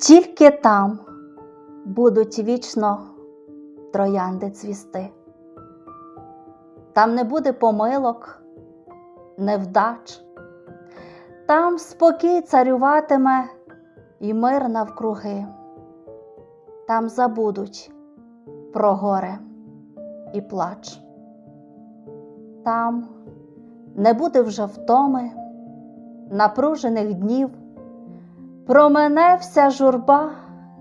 Тільки там будуть вічно троянди цвісти. Там не буде помилок, невдач, там спокій царюватиме і мир навкруги. Там забудуть про горе і плач. Там не буде вже втоми, напружених днів, промене вся журба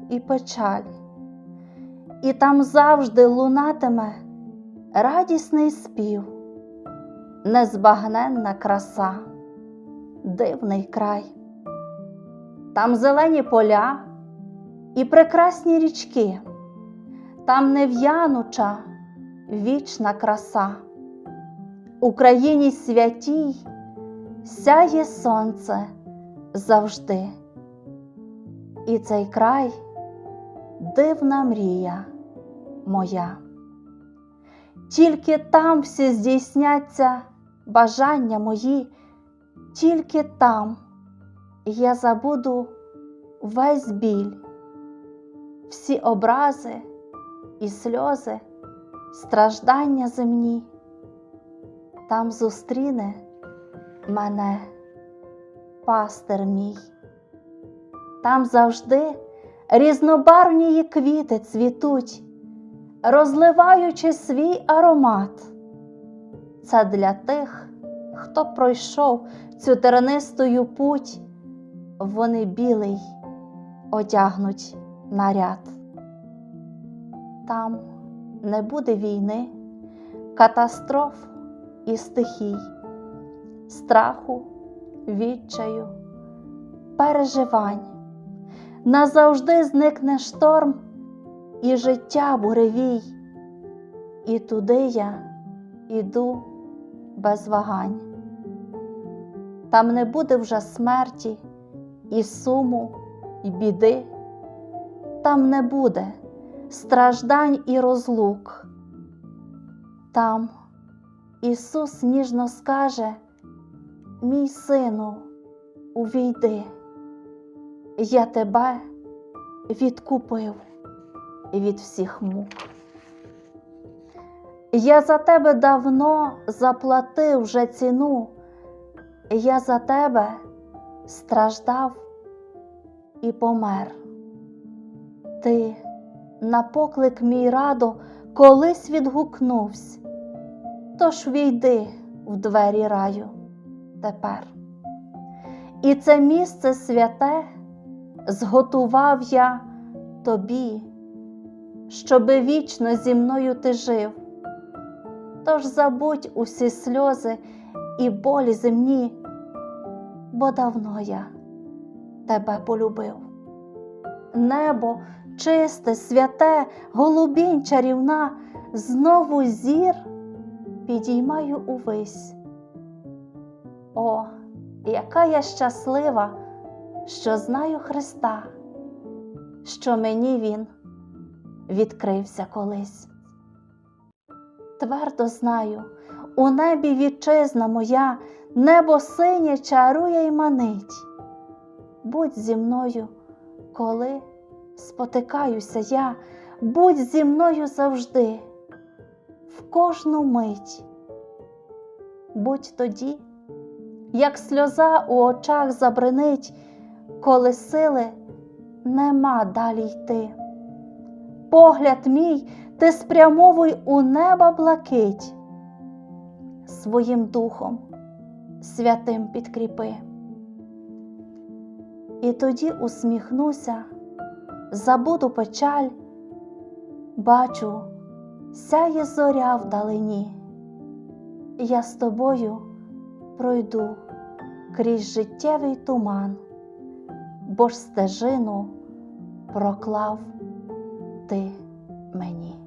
і печаль, і там завжди лунатиме радісний спів, незбагненна краса, дивний край. Там зелені поля і прекрасні річки, там нев'януча вічна краса. Україні святій сяє сонце завжди. І цей край дивна мрія моя. Тільки там всі здійсняться бажання мої, тільки там я забуду весь біль, всі образи і сльози, страждання земні. Там зустріне мене пастир мій. Там завжди різнобарвні квіти цвітуть, розливаючи свій аромат. Це для тих, хто пройшов цю тернистою путь, вони білий одягнуть наряд. Там не буде війни, катастроф і стихій, страху, відчаю, переживань. Назавжди зникне шторм і життя буревій, і туди я іду без вагань. Там не буде вже смерті, і суму, і біди, там не буде страждань і розлук. Там Ісус ніжно скаже, мій сину, увійди, я тебе відкупив від всіх мук. Я за тебе давно заплатив вже ціну, я за тебе страждав і помер. Ти на поклик мій радо колись відгукнувся, тож війди в двері раю тепер. І це місце святе зготував я тобі, щоби вічно зі мною ти жив. Тож забудь усі сльози і болі земні, бо давно я тебе полюбив. Небо чисте, святе, голубінь чарівна, знову зір підіймаю увись. О, яка я щаслива, що знаю Христа, що мені Він відкрився колись. Твердо знаю, у небі вітчизна моя, небо синє чарує й манить. Будь зі мною, коли спотикаюся я, будь зі мною завжди, в кожну мить. Будь тоді, як сльоза у очах забринить, коли сили нема далі йти. Погляд мій ти спрямовуй у неба блакить, своїм духом святим підкріпи. І тоді усміхнуся, забуду печаль, бачу, сяє зоря вдалині, я з тобою пройду крізь життєвий туман, бо ж стежину проклав ти мені.